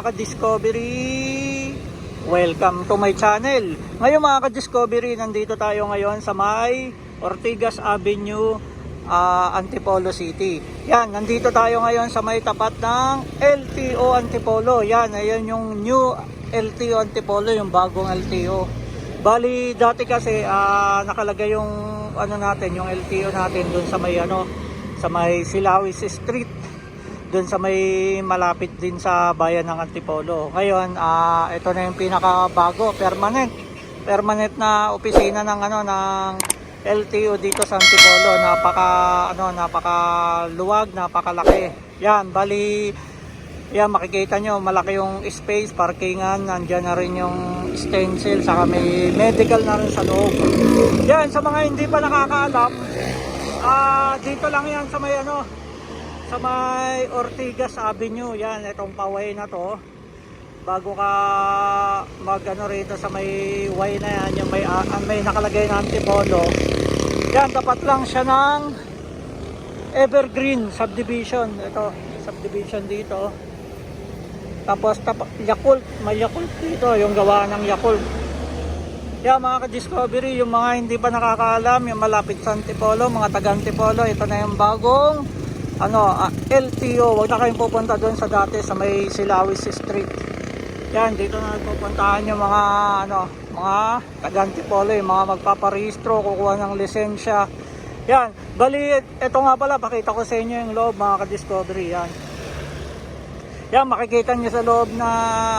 ka-discovery! Welcome to my channel. Ngayon mga ka-discovery, nandito tayo ngayon sa may Ortigas Avenue, ah, Antipolo City. Yan, nandito tayo ngayon sa may tapat ng LTO Antipolo. Yan, ayan yung new LTO Antipolo, yung bagong LTO. Bali, dati kasi ah, nakalagay yung ano natin, yung LTO natin dun sa may ano, sa may Silawis Street doon sa may malapit din sa bayan ng Antipolo. Ngayon, ah ito na yung pinakabago, permanent. Permanent na opisina ng ano ng LTO dito sa Antipolo. Napaka ano, napaka luwag, napakalaki. Yan, bali yan makikita nyo, malaki yung space, parkingan, nandiyan na rin yung stencil, saka may medical na rin sa loob. Yan, sa mga hindi pa nakakaalam, ah dito lang yan sa may ano, sa may Ortigas Avenue yan itong paway na to. Bago ka mag ano rito sa may way na yan yung may, ah, may nakalagay na antipolo yan tapat lang siya ng Evergreen subdivision. Ito subdivision dito. Tapos tap Yakult may Yakult dito yung gawa ng Yakult. Yan mga ka-discovery yung mga hindi pa nakakaalam yung malapit sa Antipolo mga taga Antipolo ito na yung bagong ano, ah, LTO, wag na kayong pupunta doon sa dati sa may Silawis Street. Yan, dito na pupuntahan yung mga ano, mga taga-antipolo, yung mga magpaparehistro, kukuha ng lisensya. Yan, bali, ito nga pala, pakita ko sa inyo yung loob mga ka-discovery, yan. Yan, makikita nyo sa loob na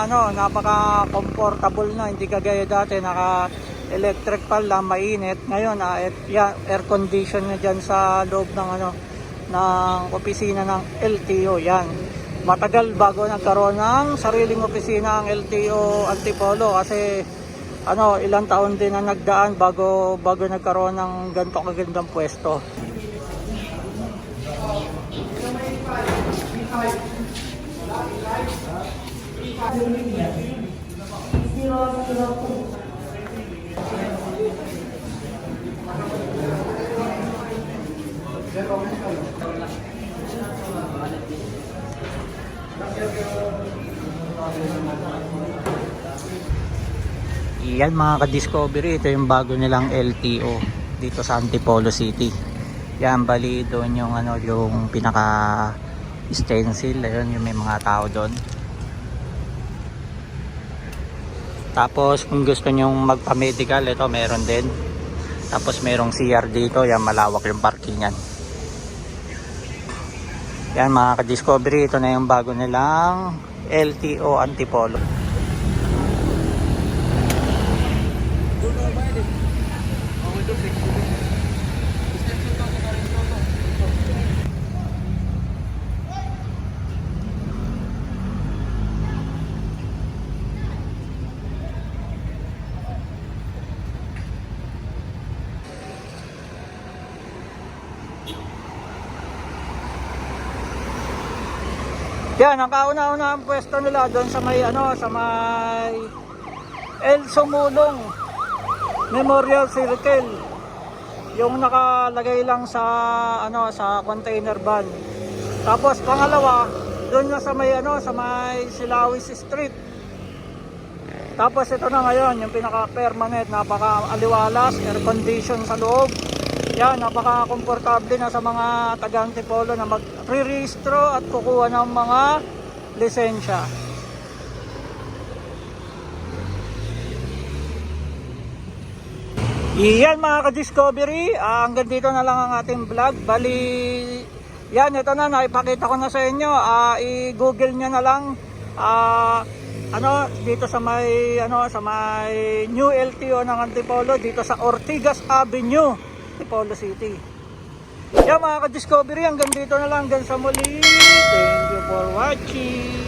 ano, napaka-comfortable na, hindi kagaya dati, naka electric pa lang, mainit. Ngayon, ah, et, yan, air condition na dyan sa loob ng ano, ng opisina ng LTO yan. Matagal bago nagkaroon ng sariling opisina ang LTO Antipolo kasi ano ilang taon din na nagdaan bago bago nagkaroon ng ganito kagandang pwesto Iyan mga ka-discovery, ito yung bago nilang LTO dito sa Antipolo City. Yan, bali doon yung ano, yung pinaka stencil, ayun yung may mga tao doon. Tapos kung gusto nyong magpa-medical, ito meron din. Tapos merong CR dito, yan malawak yung parkingan. Yan mga ka-discovery, ito na yung bago nilang LTO Antipolo. Yan, ang kauna-una ang pwesto nila doon sa may ano, sa may El Sumulong Memorial Circle. Yung nakalagay lang sa ano, sa container van. Tapos pangalawa, doon na sa may ano, sa may Silawis Street. Tapos ito na ngayon, yung pinaka-permanent, napaka-aliwalas, air condition sa loob. Yan, napaka-komportable na sa mga taga-antipolo na mag-re-registro at kukuha ng mga lisensya. Iyan mga ka-discovery, ah, hanggang dito na lang ang ating vlog. Bali, yan, ito na, naipakita ko na sa inyo. Ah, I-google nyo na lang. Ah, ano, dito sa may, ano, sa may New LTO ng Antipolo, dito sa Ortigas Avenue, Polo City. Yeah, mga ka-discovery, hanggang dito na lang. Hanggang sa muli. Thank you for watching.